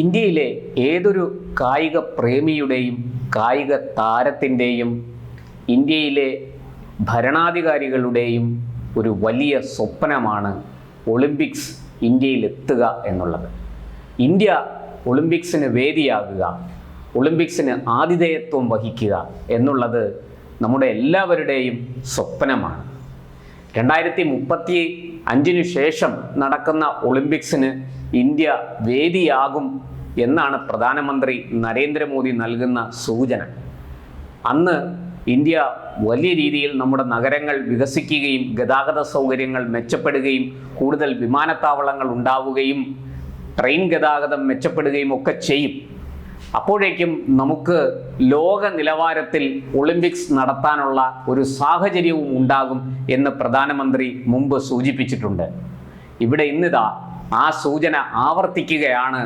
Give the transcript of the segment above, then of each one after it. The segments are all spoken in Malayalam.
ഇന്ത്യയിലെ ഏതൊരു കായിക പ്രേമിയുടെയും കായിക താരത്തിന്റെയും ഇന്ത്യയിലെ ഭരണാധികാരികളുടെയും ഒരു വലിയ സ്വപ്നമാണ് ഒളിമ്പിക്സ് ഇന്ത്യയിൽ എത്തുക എന്നുള്ളത്. ഇന്ത്യ ഒളിമ്പിക്സിന് വേദിയാകുക ഒളിമ്പിക്സിന് ആതിഥേയത്വം വഹിക്കുക എന്നുള്ളത് നമ്മുടെ എല്ലാവരുടെയും സ്വപ്നമാണ്. രണ്ടായിരത്തി മുപ്പത്തി അഞ്ചിനു ശേഷം നടക്കുന്ന ഒളിമ്പിക്സിന് ഇന്ത്യ വേദിയാകും എന്നാണ് പ്രധാനമന്ത്രി നരേന്ദ്രമോദി നൽകുന്ന സൂചന. അന്ന് ഇന്ത്യ വലിയ രീതിയിൽ നമ്മുടെ നഗരങ്ങൾ വികസിക്കുകയും ഗതാഗത സൗകര്യങ്ങൾ മെച്ചപ്പെടുകയും കൂടുതൽ വിമാനത്താവളങ്ങൾ ഉണ്ടാവുകയും ട്രെയിൻ ഗതാഗതം മെച്ചപ്പെടുകയും ഒക്കെ ചെയ്യും. അപ്പോഴേക്കും നമുക്ക് ലോക നിലവാരത്തിൽ ഒളിമ്പിക്സ് നടത്താനുള്ള ഒരു സാഹചര്യവും ഉണ്ടാകും എന്ന് പ്രധാനമന്ത്രി മുമ്പ് സൂചിപ്പിച്ചിട്ടുണ്ട്. ഇവിടെ ഇന്നിതാ ആ സൂചന ആവർത്തിക്കുകയാണ്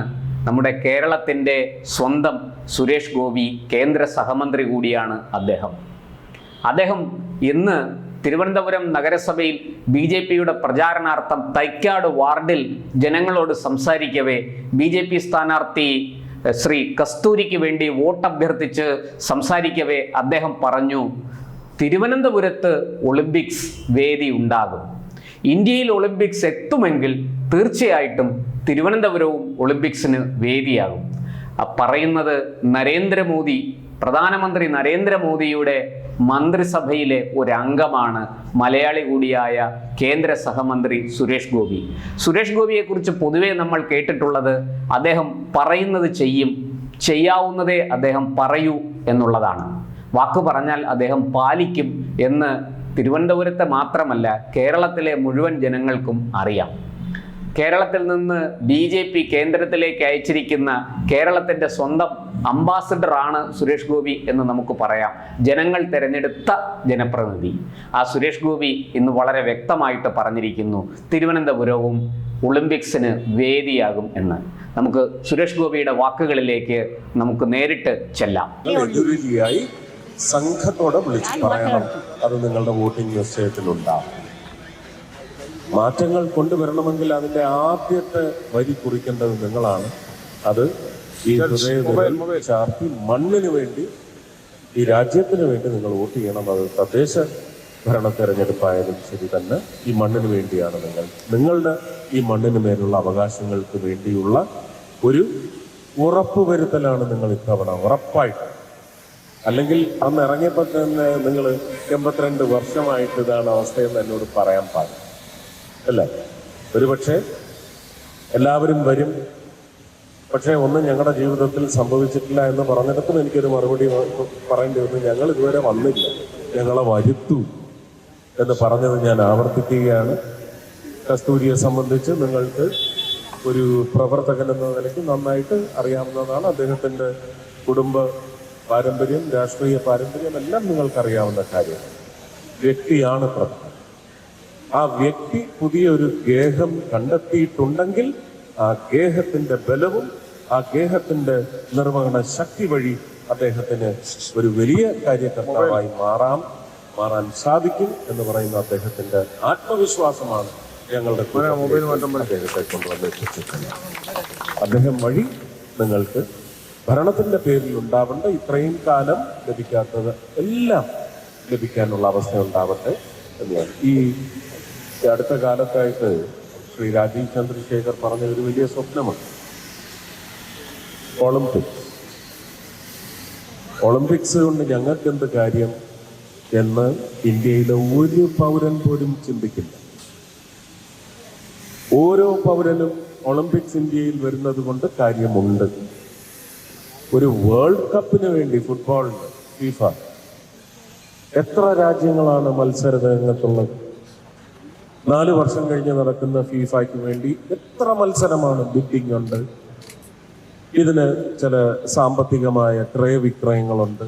നമ്മുടെ കേരളത്തിന്റെ സ്വന്തം സുരേഷ് ഗോപി കേന്ദ്ര സഹമന്ത്രി കൂടിയാണ് അദ്ദേഹം. അദ്ദേഹം ഇന്ന് തിരുവനന്തപുരം നഗരസഭയിൽ ബി ജെ പിയുടെ പ്രചാരണാർത്ഥം തൈക്കാട് വാർഡിൽ ജനങ്ങളോട് സംസാരിക്കവേ ബി ജെ പി സ്ഥാനാർത്ഥി ശ്രീ കസ്തൂരിക്ക് വേണ്ടി വോട്ട് അഭ്യർത്ഥിച്ച് സംസാരിക്കവേ അദ്ദേഹം പറഞ്ഞു തിരുവനന്തപുരത്ത് ഒളിമ്പിക്സ് വേദി ഉണ്ടാകും. ഇന്ത്യയിൽ ഒളിമ്പിക്സ് എത്തുമെങ്കിൽ തീർച്ചയായിട്ടും തിരുവനന്തപുരവും ഒളിമ്പിക്സിന് വേദിയാകും. പറയുന്നത് നരേന്ദ്രമോദി പ്രധാനമന്ത്രി നരേന്ദ്രമോദിയുടെ മന്ത്രിസഭയിലെ ഒരു അംഗമാണ് മലയാളി കൂടിയായ കേന്ദ്ര സഹമന്ത്രി സുരേഷ് ഗോപി. സുരേഷ് ഗോപിയെക്കുറിച്ച് പൊതുവെ നമ്മൾ കേട്ടിട്ടുള്ളത് അദ്ദേഹം പറയുന്നത് ചെയ്യും ചെയ്യാവുന്നതേ അദ്ദേഹം പറയൂ എന്നുള്ളതാണ്. വാക്ക് പറഞ്ഞാൽ അദ്ദേഹം പാലിക്കും എന്ന് തിരുവനന്തപുരത്തെ മാത്രമല്ല കേരളത്തിലെ മുഴുവൻ ജനങ്ങൾക്കും അറിയാം. കേരളത്തിൽ നിന്ന് ബി ജെ പി കേന്ദ്രത്തിലേക്ക് അയച്ചിരിക്കുന്ന കേരളത്തിന്റെ സ്വന്തം അംബാസിഡർ ആണ് സുരേഷ് ഗോപി എന്ന് നമുക്ക് പറയാം. ജനങ്ങൾ തിരഞ്ഞെടുത്ത ജനപ്രതിനിധി. ആ സുരേഷ് ഗോപി ഇന്ന് വളരെ വ്യക്തമായിട്ട് പറഞ്ഞിരിക്കുന്നു തിരുവനന്തപുരവും ഒളിമ്പിക്സിന് വേദിയാകും എന്ന്. നമുക്ക് സുരേഷ് ഗോപിയുടെ വാക്കുകളിലേക്ക് നമുക്ക് നേരിട്ട് ചെല്ലാം. സംഘത്തോടെ വിളിച്ചു പറയണം. അത് നിങ്ങളുടെ വോട്ടിംഗ് നിശ്ചയത്തിലുണ്ടാവും മാറ്റങ്ങൾ കൊണ്ടുവരണമെങ്കിൽ അതിന്റെ ആദ്യത്തെ വരി കുറിക്കേണ്ടത് നിങ്ങളാണ്. അത് ഈ ഹൃദയ ചാർത്തി മണ്ണിന് വേണ്ടി ഈ രാജ്യത്തിന് വേണ്ടി നിങ്ങൾ വോട്ട് ചെയ്യണം. അത് തദ്ദേശ ഭരണ തെരഞ്ഞെടുപ്പായാലും ശരി തന്നെ ഈ മണ്ണിന് വേണ്ടിയാണ് നിങ്ങൾ. നിങ്ങളുടെ ഈ മണ്ണിന് മേലുള്ള അവകാശങ്ങൾക്ക് വേണ്ടിയുള്ള ഒരു ഉറപ്പ് ഉറപ്പുവരുത്തലാണ് നിങ്ങൾ ഇത്തവണ ഉറപ്പായിട്ട്. അല്ലെങ്കിൽ അന്ന് ഇറങ്ങിയപ്പോൾ തന്നെ നിങ്ങൾ എൺപത്തിരണ്ട് വർഷമായിട്ട് ഇതാണ് അവസ്ഥയെന്ന് എന്നോട് പറയാൻ പാടില്ല. അല്ലേ? ഒരുപക്ഷെ എല്ലാവരും വരും. പക്ഷേ ഒന്നും ഞങ്ങളുടെ ജീവിതത്തിൽ സംഭവിച്ചിട്ടില്ല എന്ന് പറഞ്ഞിടത്തും എനിക്കൊരു മറുപടി പറയേണ്ടി വന്നു. ഞങ്ങൾ ഇതുവരെ വന്നില്ല. ഞങ്ങളെ വരുത്തു എന്ന് പറഞ്ഞത് ഞാൻ ആവർത്തിക്കുകയാണ്. കസ്തൂരിയെ സംബന്ധിച്ച് നിങ്ങൾക്ക് ഒരു പ്രവർത്തകൻ എന്ന നിലയ്ക്ക് നന്നായിട്ട് അറിയാവുന്നതാണ്. അദ്ദേഹത്തിന്റെ കുടുംബ പാരമ്പര്യം രാഷ്ട്രീയ പാരമ്പര്യം എല്ലാം നിങ്ങൾക്കറിയാവുന്ന കാര്യം. വ്യക്തിയാണ് പ്രധാനം. ആ വ്യക്തി പുതിയൊരു ഗേഹം കണ്ടെത്തിയിട്ടുണ്ടെങ്കിൽ ആ ഗേഹത്തിന്റെ ബലവും ആ ഗേഹത്തിന്റെ നിർവഹണ ശക്തി വഴി അദ്ദേഹത്തിന് ഒരു വലിയ കാര്യകർത്താവായി മാറാം മാറാൻ സാധിക്കും എന്ന് പറയുന്ന അദ്ദേഹത്തിന്റെ ആത്മവിശ്വാസമാണ് ഞങ്ങളുടെ മൊബൈൽ അദ്ദേഹത്തെ കൊണ്ടുവന്ന് എത്തിച്ചിട്ടുള്ളത് അദ്ദേഹം വഴി നിങ്ങൾക്ക് ഭരണത്തിന്റെ പേരിൽ ഉണ്ടാവേണ്ട ഇത്രയും കാലം ലഭിക്കാത്തത് എല്ലാം ലഭിക്കാനുള്ള അവസ്ഥ ഉണ്ടാവട്ടെ. ഈ അടുത്ത കാലത്തായിട്ട് ശ്രീ രാജീവ് ചന്ദ്രശേഖർ പറഞ്ഞ ഒരു വലിയ സ്വപ്നമാണ്. ഒളിമ്പിക്സ്. ഒളിമ്പിക്സ് കൊണ്ട് ഞങ്ങൾക്ക് എന്ത് കാര്യം എന്ന് ഇന്ത്യയിലെ ഒരു പൗരൻ പോലും ചിന്തിക്കില്ല. ഓരോ പൗരനും ഒളിമ്പിക്സ് ഇന്ത്യയിൽ വരുന്നത് കൊണ്ട് കാര്യമുണ്ട്. ഒരു വേൾഡ് കപ്പിന് വേണ്ടി ഫുട്ബോളിന് ഫീഫ എത്ര രാജ്യങ്ങളാണ് മത്സര രംഗത്തുള്ളത് നാല് വർഷം കഴിഞ്ഞ് നടക്കുന്ന ഫീഫയ്ക്ക് വേണ്ടി എത്ര മത്സരമാണ് ബിഡിംഗ് ഉണ്ട് ഇതിന് ചില സാമ്പത്തികമായ ക്രയവിക്രയങ്ങളുണ്ട്.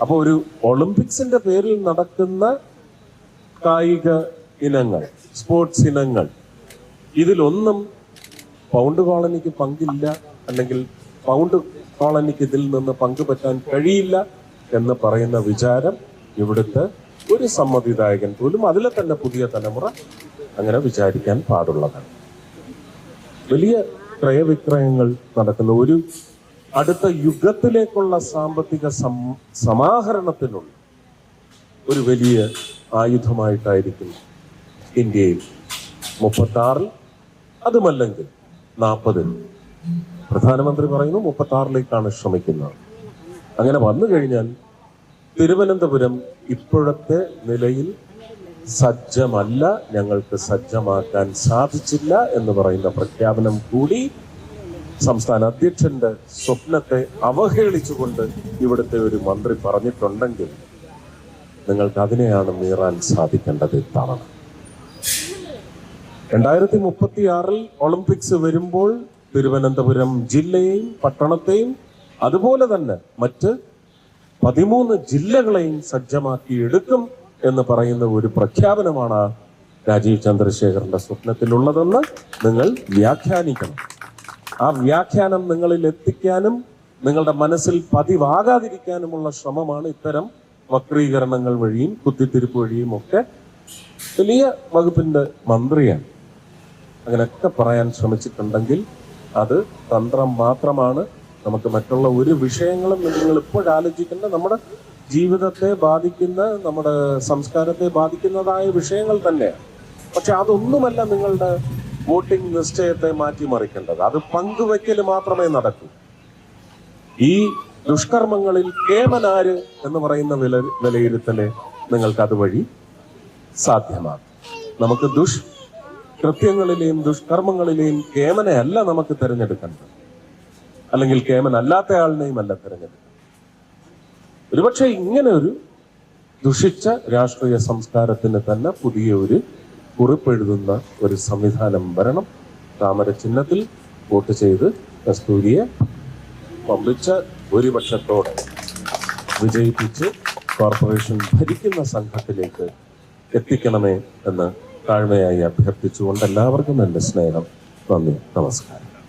അപ്പോൾ ഒരു ഒളിമ്പിക്സിന്റെ പേരിൽ നടക്കുന്ന കായിക ഇനങ്ങൾ സ്പോർട്സ് ഇനങ്ങൾ ഇതിലൊന്നും പൗണ്ട് കോളനിക്ക് പങ്കില്ല അല്ലെങ്കിൽ പൗണ്ട് കോളനിക്ക് ഇതിൽ നിന്ന് പങ്കുപറ്റാൻ കഴിയില്ല എന്ന് പറയുന്ന വിചാരം ഇവിടുത്തെ ഒരു സമ്മതിദായകൻ പോലും അതിലെ തന്നെ പുതിയ തലമുറ അങ്ങനെ വിചാരിക്കാൻ പാടുള്ളതാണ്. വലിയ ക്രയവിക്രയങ്ങൾ നടക്കുന്ന ഒരു അടുത്ത യുഗത്തിലേക്കുള്ള സാമ്പത്തിക സമാഹരണത്തിനുള്ള ഒരു വലിയ ആയുധമായിട്ടായിരിക്കും ഇന്ത്യയിൽ മുപ്പത്തി ആറിൽ അതുമല്ലെങ്കിൽ നാൽപ്പതിൽ. പ്രധാനമന്ത്രി പറയുന്നു മുപ്പത്തി ആറിലേക്കാണ് ശ്രമിക്കുന്നത്. അങ്ങനെ വന്നു കഴിഞ്ഞാൽ തിരുവനന്തപുരം ഇപ്പോഴത്തെ നിലയിൽ സജ്ജമല്ല ഞങ്ങൾക്ക് സജ്ജമാക്കാൻ സാധിച്ചില്ല എന്ന് പറയുന്ന പ്രഖ്യാപനം കൂടി സംസ്ഥാന അധ്യക്ഷന്റെ സ്വപ്നത്തെ അവഹേളിച്ചുകൊണ്ട് ഇവിടുത്തെ ഒരു മന്ത്രി പറഞ്ഞിട്ടുണ്ടെങ്കിൽ നിങ്ങൾക്ക് അതിനെയാണ് മീറാൻ സാധിക്കേണ്ടത് ഇത്തവണ. രണ്ടായിരത്തി മുപ്പത്തി ഒളിമ്പിക്സ് വരുമ്പോൾ തിരുവനന്തപുരം ജില്ലയെയും പട്ടണത്തെയും അതുപോലെ തന്നെ മറ്റ് പതിമൂന്ന് ജില്ലകളെയും സജ്ജമാക്കി എടുക്കും എന്ന് പറയുന്ന ഒരു പ്രഖ്യാപനമാണ് രാജീവ് ചന്ദ്രശേഖരന്റെ സ്വപ്നത്തിലുള്ളതെന്ന് നിങ്ങൾ വ്യാഖ്യാനിക്കണം. ആ വ്യാഖ്യാനം നിങ്ങളിൽ എത്തിക്കാനും നിങ്ങളുടെ മനസ്സിൽ പതിവാകാതിരിക്കാനുമുള്ള ശ്രമമാണ് ഇത്തരം വക്രീകരണങ്ങൾ വഴിയും കുത്തിത്തിരിപ്പ് വഴിയും ഒക്കെ വലിയ വകുപ്പിന്റെ മന്ത്രിയാണ്. അങ്ങനെയൊക്കെ പറയാൻ ശ്രമിച്ചിട്ടുണ്ടെങ്കിൽ അത് തന്ത്രം മാത്രമാണ്. നമുക്ക് മറ്റുള്ള ഒരു വിഷയങ്ങളും നിങ്ങൾ ഇപ്പോഴാലോചിക്കേണ്ട നമ്മുടെ ജീവിതത്തെ ബാധിക്കുന്ന നമ്മുടെ സംസ്കാരത്തെ ബാധിക്കുന്നതായ വിഷയങ്ങൾ തന്നെയാണ്. പക്ഷെ അതൊന്നുമല്ല നിങ്ങളുടെ വോട്ടിംഗ് നിശ്ചയത്തെ മാറ്റിമറിക്കേണ്ടത്. അത് പങ്കുവെക്കൽ മാത്രമേ നടക്കൂ. ഈ ദുഷ്കർമ്മങ്ങളിൽ കേമനാര് എന്ന് പറയുന്ന വില വിലയിരുത്തൽ നിങ്ങൾക്ക് അതുവഴി സാധ്യമാകും. നമുക്ക് ദുഷ് കൃത്യങ്ങളിലെയും ദുഷ്കർമ്മങ്ങളിലെയും കേമനയല്ല നമുക്ക് തിരഞ്ഞെടുക്കേണ്ടത്. അല്ലെങ്കിൽ കേമനല്ലാത്ത ആളിനെയും അല്ല തിരഞ്ഞെടുക്കുന്നത് ഒരുപക്ഷെ ഇങ്ങനെ ഒരു ദുഷിച്ച രാഷ്ട്രീയ സംസ്കാരത്തിന് തന്നെ പുതിയ ഒരു കുറിപ്പെഴുതുന്ന ഒരു സംവിധാനം വരണം. താമര ചിഹ്നത്തിൽ വോട്ട് ചെയ്ത് കസ്തൂരിയെ പമ്പിച്ച ഭൂരിപക്ഷത്തോടെ വിജയിപ്പിച്ച് കോർപ്പറേഷൻ ഭരിക്കുന്ന സംഘത്തിലേക്ക് എത്തിക്കണമേ എന്ന് താഴ്മയായി അഭ്യർത്ഥിച്ചുകൊണ്ട് എല്ലാവർക്കും എന്റെ സ്നേഹം. നന്ദി. നമസ്കാരം.